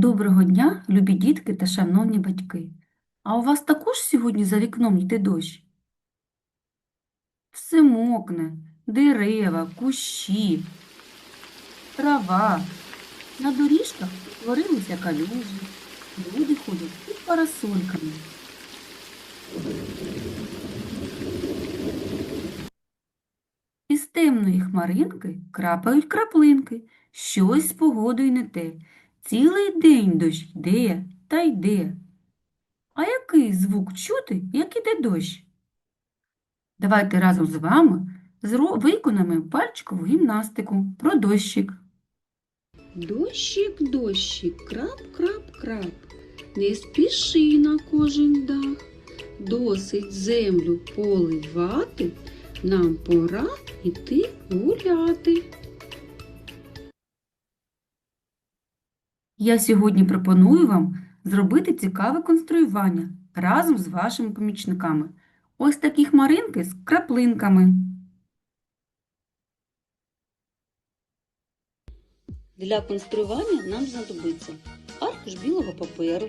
Доброго дня, любі дітки та шановні батьки. А у вас також сьогодні за вікном йде дощ? Все мокне, дерева, кущі, трава. На доріжках утворилися калюжі, люди ходять під парасольками. Із темної хмаринки крапають краплинки, щось з погодою не те. Цілий день дощ йде та йде. А який звук чути, як іде дощ? Давайте разом з вами виконаємо пальчикову гімнастику про дощик. Дощик, дощик, крап, крап, крап, не спіши на кожен дах, досить землю поливати, нам пора йти гуляти. Я сьогодні пропоную вам зробити цікаве конструювання разом з вашими помічниками. Ось такі хмаринки з краплинками. Для конструювання нам знадобиться аркуш білого паперу,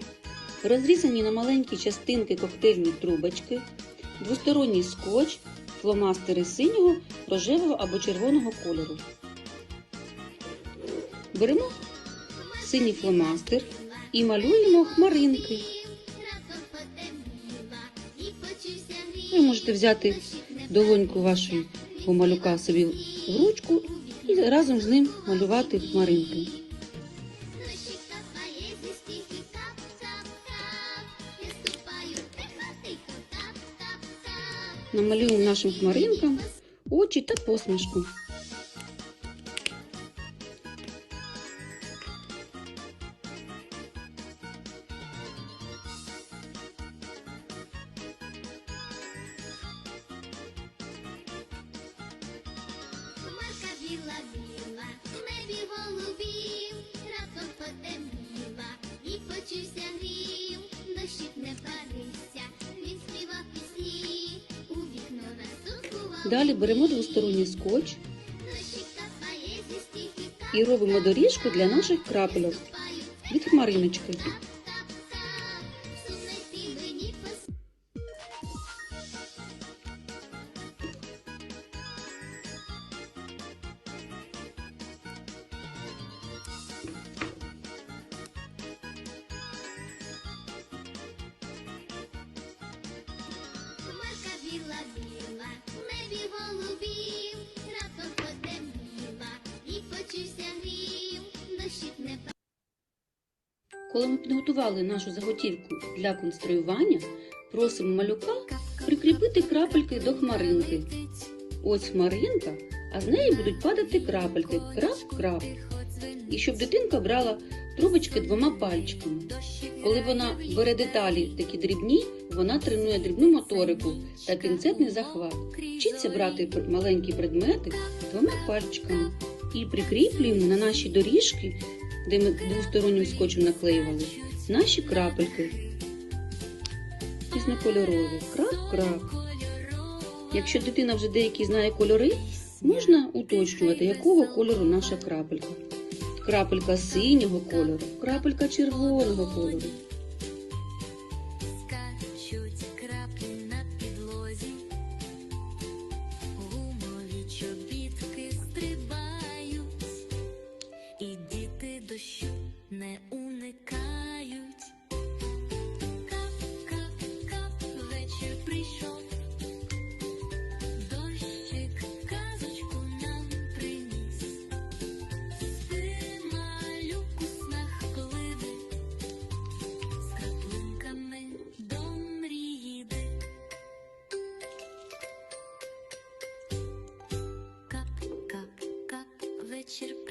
розрізані на маленькі частинки коктейльні трубочки, двосторонній скотч, фломастери синього, рожевого або червоного кольору. Беремо синій фломастер і малюємо хмаринки. Ви можете взяти долоньку вашого малюка собі в ручку і разом з ним малювати хмаринки. Намалюємо нашим хмаринкам очі та посмішку. Голубів, раптом потемніла, і почувся грім, дощик не парися, він співав пісні, у вікно настукував. Далі беремо двосторонній скотч і робимо доріжку для наших крапельок. від хмариночки. Коли ми підготували нашу заготівку для конструювання, просимо малюка прикріпити крапельки до хмаринки. Ось хмаринка, а з неї будуть падати крапельки. Крап-крап. І щоб дитинка брала трубочки двома пальчиками. Коли вона бере деталі такі дрібні, вона тренує дрібну моторику та пінцетний захват. Вчиться брати маленькі предмети двома пальчиками і прикріплюємо на наші доріжки, де ми двостороннім скотчем наклеювали, наші крапельки. Різнокольорові. Крап-крап. Якщо дитина вже деякі знає кольори, можна уточнювати, якого кольору наша крапелька. Крапелька синього кольору, крапелька червоного кольору.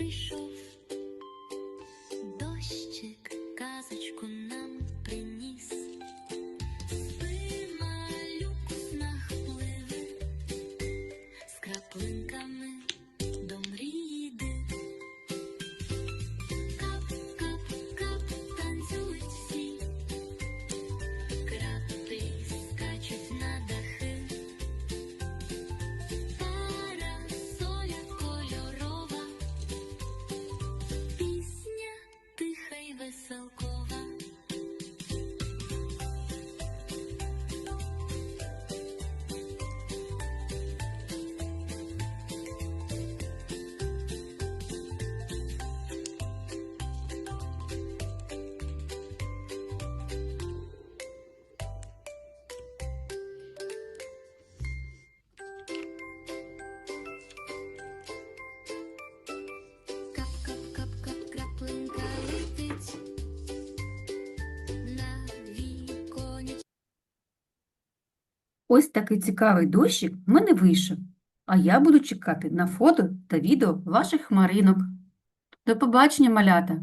কৃষ্ণ Ось такий цікавий дощик в мене вийшов, а я буду чекати на фото та відео ваших хмаринок. До побачення, малята!